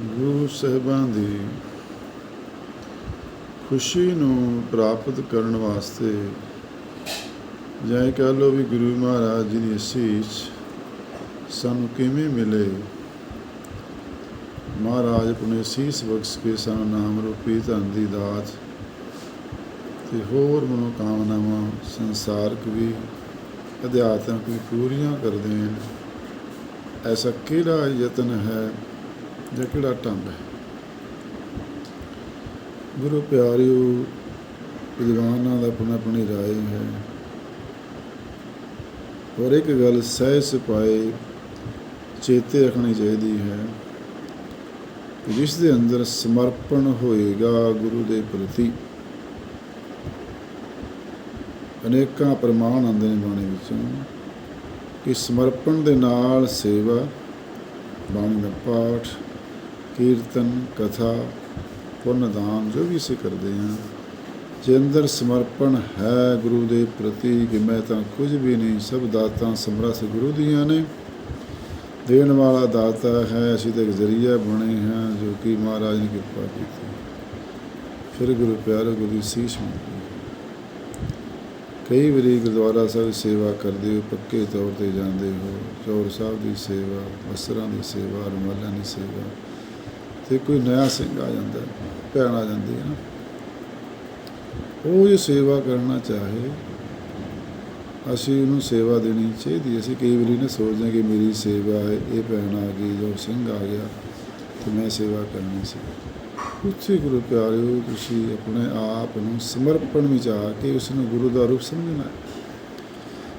ਗੁਰੂ ਸਾਹਿਬਾਂ ਦੀ ਖੁਸ਼ੀ ਨੂੰ ਪ੍ਰਾਪਤ ਕਰਨ ਵਾਸਤੇ ਜਾਂ ਇਹ ਕਹਿ ਲਓ ਵੀ ਗੁਰੂ ਮਹਾਰਾਜ ਜੀ ਦੀ ਅਸੀਸ ਸਾਨੂੰ ਕਿਵੇਂ ਮਿਲੇ, ਮਹਾਰਾਜ ਆਪਣੇ ਅਸੀਸ ਬਖਸ਼ ਕੇ ਸਾਨੂੰ ਨਾਮ ਰੂਪੀ ਧਨ ਦੀ ਦਾਤ ਤੇ ਹੋਰ ਮਨੋਕਾਮਨਾਵਾਂ ਸੰਸਾਰਕ ਵੀ, ਅਧਿਆਤਮਿਕ ਵੀ ਪੂਰੀਆਂ ਕਰਦੇ ਦੇਣ, ਐਸਾ ਕਿਹੜਾ ਯਤਨ ਹੈ ਜਾਂ ਕਿਹੜਾ ਟੰਬ ਹੈ? ਗੁਰੂ ਪਿਆਰਿਓ, ਵਿਦਵਾਨਾਂ ਦਾ ਆਪਣਾ ਆਪਣੀ ਰਾਏ ਹੈ। ਔਰ ਇੱਕ ਗੱਲ ਸਹਿ ਸਿਪਾਏ ਚੇਤੇ ਰੱਖਣੀ ਚਾਹੀਦੀ ਹੈ ਜਿਸ ਦੇ ਅੰਦਰ ਸਮਰਪਣ ਹੋਏਗਾ ਗੁਰੂ ਦੇ ਪ੍ਰਤੀ, ਅਨੇਕਾਂ ਪ੍ਰਮਾਣ ਆਉਂਦੇ ਨੇ ਬਾਣੀ ਵਿੱਚੋਂ ਕਿ ਸਮਰਪਣ ਦੇ ਨਾਲ ਸੇਵਾ, ਬਾਣੀ ਦਾ ਪਾਠ ਕੀਰਤਨ, ਕਥਾ, ਪੁੰਨਦਾਨ ਜੋ ਵੀ ਅਸੀਂ ਕਰਦੇ ਹਾਂ, ਜੇ ਅੰਦਰ ਸਮਰਪਣ ਹੈ ਗੁਰੂ ਦੇ ਪ੍ਰਤੀ ਕਿ ਮੈਂ ਤਾਂ ਕੁਝ ਵੀ ਨਹੀਂ, ਸਭ ਦਾਤਾਂ ਸਮਰੱਥ ਗੁਰੂ ਦੀਆਂ ਨੇ। ਦੇਣ ਵਾਲਾ ਦਾਤਾ ਹੈ, ਅਸੀਂ ਤਾਂ ਜ਼ਰੀਆ ਬਣੇ ਹਾਂ, ਜੋ ਕਿ ਮਹਾਰਾਜ ਨੇ ਕਿਰਪਾ ਕੀਤੀ। ਫਿਰ ਗੁਰੂ ਪਿਆਰੇ ਗੁਰੂ ਦੀ ਸੀਸ ਮਿਲਦੀ ਕਈ ਵਾਰੀ ਗੁਰਦੁਆਰਾ ਸਾਹਿਬ ਸੇਵਾ ਕਰਦੇ ਹੋ, ਪੱਕੇ ਤੌਰ ਤੇ ਜਾਂਦੇ ਹੋ, ਚੌਰ ਸਾਹਿਬ ਦੀ ਸੇਵਾ ਅਸਰਾਂ ਦੀ ਸੇਵਾ, ਰੁਮਾਲਾਂ ਦੀ ਸੇਵਾ ਤੇ ਕੋਈ ਨਇਆ ਸਿੰਘ ਆ ਜਾਂਦਾ, ਭੈਣ ਆ ਜਾਂਦੀ ਹੈ ਨਾ। ਉਹ ਜੇ ਸੇਵਾ ਕਰਨਾ ਚਾਹੇ, ਅਸੀਂ ਉਹਨੂੰ ਸੇਵਾ ਦੇਣੀ ਚਾਹੀਦੀ ਅਸੀਂ ਕਈ ਵਾਰੀ ਨਾ ਸੋਚਦੇ ਹਾਂ ਕਿ ਮੇਰੀ ਸੇਵਾ ਹੈ, ਇਹ ਭੈਣ ਆ ਗਈ ਜੋ ਸਿੰਘ ਆ ਗਿਆ ਤੇ ਮੈਂ ਸੇਵਾ ਕਰਨੀ ਸੀ। ਉੱਥੇ ਗੁਰੂ ਪਿਆਰਿਓ, ਤੁਸੀਂ ਆਪਣੇ ਆਪ ਨੂੰ ਸਮਰਪਣ ਵਿੱਚ ਆ ਕੇ ਉਸ ਨੂੰ ਗੁਰੂ ਦਾ ਰੂਪ ਸਮਝਣਾ ਹੈ।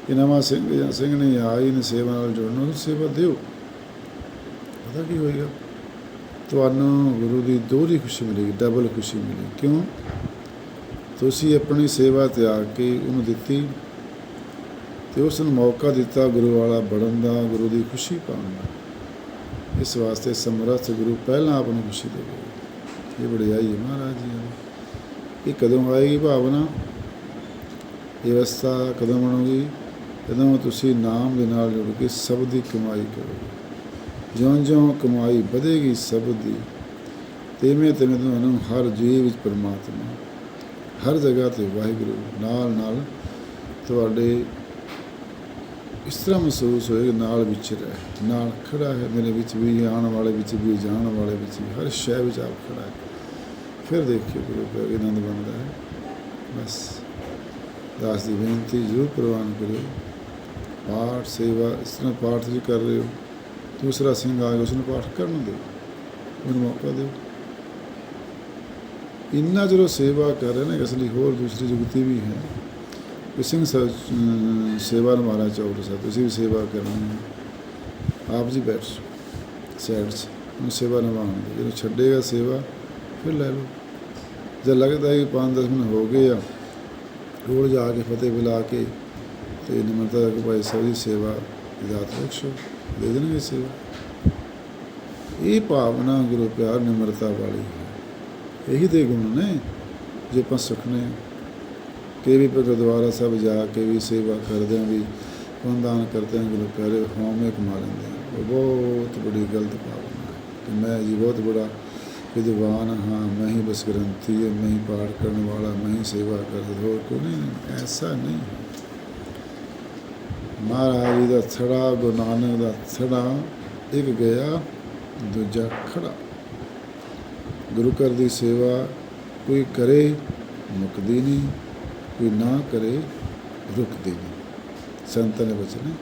ਕਿ ਨਵਾਂ ਸਿੰਘ ਜਾਂ ਸਿੰਘ ਨੇ ਆਈ ਨੇ ਸੇਵਾ ਨਾਲ ਜੁੜਨਾ ਉਹਨੂੰ ਸੇਵਾ ਦਿਓ। ਪਤਾ ਕੀ ਹੋਏਗਾ? ਤੁਹਾਨੂੰ ਗੁਰੂ ਦੀ ਦੋਹਰੀ ਖੁਸ਼ੀ ਮਿਲੇਗੀ ਡਬਲ ਖੁਸ਼ੀ ਮਿਲੇਗੀ। ਕਿਉਂ? ਤੁਸੀਂ ਆਪਣੀ ਸੇਵਾ ਤਿਆਗ ਕੇ ਉਹਨੂੰ ਦਿੱਤੀ ਤੇ ਉਸ ਨੂੰ ਮੌਕਾ ਦਿੱਤਾ ਗੁਰੂ ਵਾਲਾ ਬਣਨ ਦਾ, ਗੁਰੂ ਦੀ ਖੁਸ਼ੀ ਪਾਉਣ ਦਾ। ਇਸ ਵਾਸਤੇ ਸਮਰੱਥ ਗੁਰੂ ਪਹਿਲਾਂ ਆਪ ਨੂੰ ਖੁਸ਼ੀ ਦੇਵੇਗਾ ਇਹ ਵਡਿਆਈ ਹੈ ਮਹਾਰਾਜ ਜੀ ਦੀ। ਇਹ ਕਦੋਂ ਆਏਗੀ ਭਾਵਨਾ? ਇਹ ਅਵਸਥਾ ਕਦੋਂ ਬਣੂਗੀ? ਜਦੋਂ ਤੁਸੀਂ ਨਾਮ ਦੇ ਨਾਲ ਜੁੜ ਕੇ ਸਭ ਦੀ ਕਮਾਈ ਕਰੋਗੇ। ਜਿਉਂ-ਜਿਉਂ ਕਮਾਈ ਵਧੇਗੀ ਸਭ ਦੀ, ਤੇਵੇਂ ਤੇਵੇਂ ਤੁਹਾਨੂੰ ਹਰ ਜੀਵ ਵਿੱਚ ਪਰਮਾਤਮਾ। ਹਰ ਜਗ੍ਹਾ ਤੇ ਵਾਹਿਗੁਰੂ ਨਾਲ ਨਾਲ ਤੁਹਾਡੇ ਇਸ ਤਰ੍ਹਾਂ ਮਹਿਸੂਸ ਹੋਏਗਾ ਨਾਲ ਵਿਚਰ ਹੈ ਨਾਲ ਖੜਾ ਹੈ, ਮੇਰੇ ਵਿੱਚ ਵੀ, ਆਉਣ ਵਾਲੇ ਵਿੱਚ ਵੀ, ਜਾਣ ਵਾਲੇ ਵਿੱਚ ਵੀ, ਹਰ ਸ਼ੈ ਵਿੱਚ ਆਪ ਖੜਾ ਹੈ। ਫਿਰ ਦੇਖਿਓ ਗੁਰੂ ਪਿਆਰੇ ਆਨੰਦ ਬਣਦਾ ਹੈ। ਬਸ, ਦਾਸ ਦੀ ਬੇਨਤੀ ਜ਼ਰੂਰ ਪ੍ਰਵਾਨ ਕਰਿਓ। ਪਾਠ, ਸੇਵਾ, ਇਸ ਤਰ੍ਹਾਂ ਪਾਠ ਜੀ ਕਰ ਰਹੇ ਹੋ। ਦੂਸਰਾ ਸਿੰਘ ਆ ਗਿਆ ਉਸ ਨੂੰ ਪਾਠ ਕਰਨ ਦਿਓ। ਉਹਨੂੰ ਮੌਕਾ ਦਿਓ। ਇੰਨਾ ਜਦੋਂ ਸੇਵਾ ਕਰ ਰਹੇ ਨੇ ਲਈ ਹੋਰ ਦੂਸਰੀ ਜੁਗਤੀ ਵੀ ਹੈ। ਕਿ ਸਿੰਘ ਸੇਵਾ ਅਮ, ਸੇਵਾ ਨਿਭਾਉਣਾ ਚਾਹੋ ਸਾਹਿਬ ਤੁਸੀਂ ਵੀ ਸੇਵਾ ਕਰਨੀ ਹੈ। ਆਪ ਜੀ ਬੈਠ ਸਾਈਡ 'ਚ। ਸੇਵਾ ਨਿਭਾਉਣ ਜਦੋਂ ਛੱਡੇਗਾ ਸੇਵਾ ਫਿਰ ਲੈ ਲਓ। ਜੇ ਲੱਗਦਾ ਹੈ ਕਿ 5-10 ਮਿੰਟ ਹੋ ਗਏ ਆ ਕੋਲ ਜਾ ਕੇ ਫਤਿਹ ਬੁਲਾ ਕੇ ਤੇ ਨਿਮਰਤਾ ਕਿ ਭਾਈ ਸਾਹਿਬ ਦੀ ਸੇਵਾ ਇਜਾਜ਼ਤ ਬਖਸ਼ੋ ਦੇ ਦੇਣਗੇ ਸੇਵਾ। ਇਹ ਭਾਵਨਾ ਗੁਰੂ ਪਿਆਰ ਨਿਮਰਤਾ ਵਾਲੀ ਹੈ। ਇਹੀ ਦੇ ਗੁਣ ਨੇ, ਜੇ ਆਪਾਂ ਸੁਖਨੇ ਹਾਂ। ਵੀ ਗੁਰਦੁਆਰਾ ਸਾਹਿਬ ਜਾ ਕੇ ਵੀ ਸੇਵਾ ਕਰਦੇ ਹਾਂ, ਵੀ ਪੁੰਨਦਾਨ ਕਰਦੇ ਹਾਂ, ਗੁਰੂ ਪਿਆਰੇ ਹਉਮੈ ਕਮਾ ਲੈਂਦੇ ਹਾਂ। ਉਹ ਬਹੁਤ ਬੜੀ ਗਲਤ ਭਾਵਨਾ ਹੈ। ਕਿ ਮੈਂ ਜੀ ਬਹੁਤ ਬੜਾ ਵਿਦਵਾਨ ਹਾਂ, ਮੈਂ ਹੀ ਬਸ ਗ੍ਰੰਥੀ ਹਾਂ, ਮੈਂ ਹੀ ਪਾਠ ਕਰਨ ਵਾਲਾ, ਮੈਂ ਹੀ ਸੇਵਾ ਕਰਦਾ, ਹੋਰ ਕੋਈ ਨਹੀਂ। ਐਸਾ ਨਹੀਂ। ਮਹਾਰਾਜ ਜੀ ਦਾ ਥੜਾ, ਗੁਰੂ ਨਾਨਕ ਦਾ ਥੜਾ, ਇੱਕ ਗਿਆ, ਦੂਜਾ ਖੜਾ। ਗੁਰੂ ਘਰ ਦੀ ਸੇਵਾ ਕੋਈ ਕਰੇ, ਮੁਕਦੀ ਨਹੀਂ, ਕੋਈ ਨਾ ਕਰੇ, ਰੁਕਦੀ ਨਹੀਂ। ਸੰਤਾਂ ਨੇ ਬਚਨ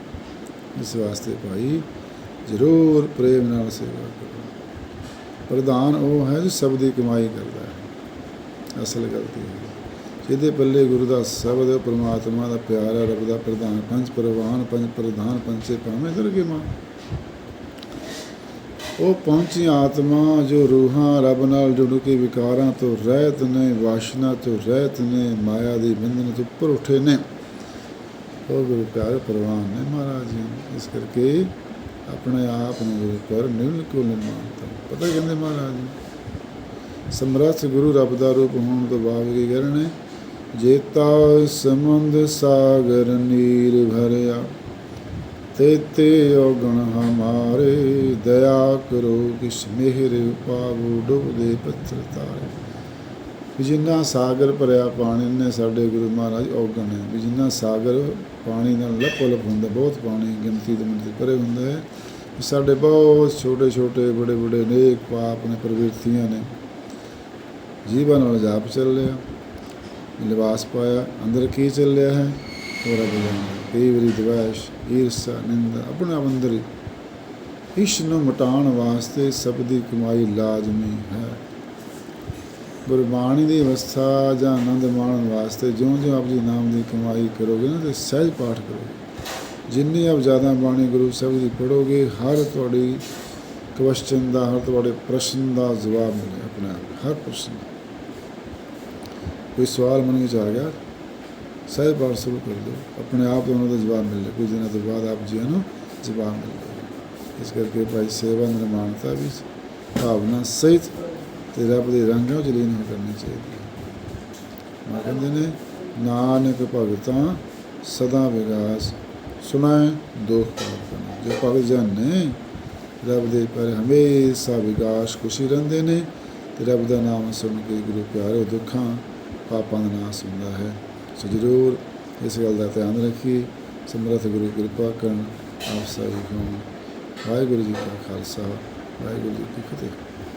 ਇਸ ਵਾਸਤੇ ਭਾਈ ਜ਼ਰੂਰ ਪ੍ਰੇਮ ਨਾਲ ਸੇਵਾ ਕਰੋ। ਪ੍ਰਧਾਨ ਉਹ ਹੈ ਜੋ ਸਭ ਦੀ ਕਮਾਈ ਕਰਦਾ ਹੈ। ਅਸਲ ਗਲਤੀ ਹੈ। ਇਹਦੇ ਪੱਲੇ ਗੁਰੂ ਦਾ ਸ਼ਬਦ ਪ੍ਰਮਾਤਮਾ ਦਾ ਪਿਆਰ ਹੈ, ਰੱਬ ਦਾ ਪ੍ਰਧਾਨ, ਪੰਜ ਪ੍ਰਵਾਨ, ਪੰਜ ਪ੍ਰਧਾਨ ਪੰਚੇ ਭਾਵੇਂ ਦਰਗੇ ਮਾਂ? ਉਹ ਪਹੁੰਚੀ ਆਤਮਾ ਜੋ ਰੂਹਾਂ ਰੱਬ ਨਾਲ ਜੁੜ ਕੇ ਵਿਕਾਰਾਂ ਤੋਂ ਰਹਿਤ ਨੇ, ਵਾਸ਼ਨਾ ਤੋਂ ਰਹਿਤ ਨੇ, ਮਾਇਆ ਦੀ ਬੰਧਨ ਤੋਂ ਉੱਪਰ ਉੱਠੇ ਨੇ। ਉਹ ਗੁਰੂ ਪਿਆਰ ਪ੍ਰਵਾਨ ਨੇ ਮਹਾਰਾਜ ਜੀ, ਇਸ ਕਰਕੇ ਆਪਣੇ ਆਪ ਨੂੰ ਗੁਰੂ ਪਰ ਨਿਰਮਲ ਕੋ ਨਿਰਮਾਨਤਾ ਪਤਾ ਕਹਿੰਦੇ ਮਹਾਰਾਜ ਜੀ? ਸਮਰੱਥ ਗੁਰੂ ਰੱਬ ਦਾ ਰੂਪ ਹੋਣ ਤੋਂ ਬਾਅਦ ਕੀ ਕਰਨੇ ਜੇਤਾ ਸਮੁੰਦ ਸਾਗਰ ਨੀਰ ਭਰਿਆ, ਤੇ ਔਗਣ ਹਮਾਰੇ, ਦਇਆ ਕਰੋ ਕਿਸ ਮਿਹਰ ਪਾਵੋ ਡੁੱਬਦੇ ਪੱਥਰ ਤਾਰੇ। ਜਿੰਨਾ ਸਾਗਰ ਭਰਿਆ ਪਾਣੀ ਨੇ ਸਾਡੇ ਗੁਰੂ ਮਹਾਰਾਜ ਔਗਣ ਹੈ, ਵੀ ਜਿੰਨਾ ਸਾਗਰ ਪਾਣੀ ਨਾਲ ਲੱਪੋ ਲੱਪ ਹੁੰਦਾ, ਬਹੁਤ ਪਾਣੀ ਗਿਣਤੀ ਦੇ ਮਿੰਟ ਭਰੇ ਹੁੰਦਾ ਹੈ, ਵੀ ਸਾਡੇ ਬਹੁਤ ਛੋਟੇ ਛੋਟੇ ਬੜੇ ਬੜੇ ਨੇਕ ਪਾਪ ਨੇ ਪ੍ਰਵਿਰਤੀਆਂ ਨੇ। ਜੀਵਾਂ ਨਾਲ ਜਾਪ ਚੱਲ ਰਿਹਾ। ਲਿਬਾਸ ਪਾਇਆ, ਅੰਦਰ ਕੀ ਚੱਲ ਰਿਹਾ ਹੈ? ਥੋੜਾ ਬਜਾਉਂਦਾ ਕਈ ਵਾਰੀ ਦਵੈਸ਼ ਈਰਸਾ, ਨਿੰਦਾ, ਆਪਣੇ ਆਪ ਅੰਦਰ ਹੀ। ਇਸ ਨੂੰ ਮਟਾਉਣ ਵਾਸਤੇ ਸਭ ਦੀ ਕਮਾਈ ਲਾਜ਼ਮੀ ਹੈ। ਗੁਰਬਾਣੀ ਦੀ ਅਵਸਥਾ ਜਾਂ ਆਨੰਦ ਮਾਣਨ ਵਾਸਤੇ ਜਿਉਂ-ਜਿਉਂ ਆਪ ਜੀ ਨਾਮ ਦੀ ਕਮਾਈ ਕਰੋਗੇ ਨਾ, ਤੇ ਸਹਿਜ ਪਾਠ ਕਰੋਗੇ। ਜਿੰਨੀ ਆਪ ਜ਼ਿਆਦਾ ਬਾਣੀ ਗੁਰੂ ਸਾਹਿਬ ਦੀ ਪੜੋਗੇ ਹਰ ਤੁਹਾਡੀ ਕੁਐਸਚਨ ਦਾ, ਹਰ ਤੁਹਾਡੇ ਪ੍ਰਸ਼ਨ ਦਾ ਜਵਾਬ ਮਿਲੇ ਆਪਣੇ ਆਪ ਹਰ ਪ੍ਰਸ਼ਨ ਦਾ। ਕੋਈ ਸਵਾਲ ਮਨ ਵਿੱਚ ਆ ਗਿਆ ਸਹਿਜ ਪਾਠ ਸ਼ੁਰੂ ਕਰ ਦਿਓ। ਆਪਣੇ ਆਪ ਉਹਨਾਂ ਦਾ ਜਵਾਬ ਮਿਲ ਜਾਏ। ਕੁਝ ਦਿਨਾਂ ਤੋਂ ਬਾਅਦ ਆਪ ਜੀ ਨੂੰ ਜਵਾਬ ਮਿਲ ਜਾਏਗਾ ਇਸ ਕਰਕੇ ਭਾਈ ਸੇਵਾ ਨਿਰਮਾਣਤਾ ਵਿੱਚ ਭਾਵਨਾ ਸਹਿਤ ਤੇ ਰੱਬ ਦੇ ਰੰਗਾਂ 'ਚ ਲੀਨ ਹੋ ਕਰਨੀ ਚਾਹੀਦੀ ਹੈ। ਮੈਂ ਕਹਿੰਦੇ ਨੇ, ਨਾਨਕ ਭਗਤਾਂ ਸਦਾ ਵਿਗਾਸ ਸੁਣਾਏ ਦੁੱਖ ਕਰਨਾ ਜੋ ਭਗਤ ਜਨ ਨੇ ਰੱਬ ਦੇ ਪਰ ਹਮੇਸ਼ਾ ਵਿਗਾਸ ਖੁਸ਼ੀ ਰਹਿੰਦੇ ਨੇ ਤੇ ਰੱਬ ਦਾ ਨਾਮ ਸੁਣ ਕੇ ਗੁਰੂ ਪਿਆਰੇ ਦੁੱਖਾਂ ਪਾਪਾਂ ਦਾ ਨਾਸ ਹੁੰਦਾ ਹੈ। ਸੋ ਜ਼ਰੂਰ ਇਸ ਗੱਲ ਦਾ ਧਿਆਨ ਰੱਖੀਏ ਸਮਰੱਥ ਗੁਰੂ ਕਿਰਪਾ ਕਰਨ। ਆਪ ਸਹੀ ਹੋਣ ਵਾਹਿਗੁਰੂ ਜੀ ਕਾ ਖਾਲਸਾ। ਵਾਹਿਗੁਰੂ ਜੀ ਕੀ ਫਤਿਹ।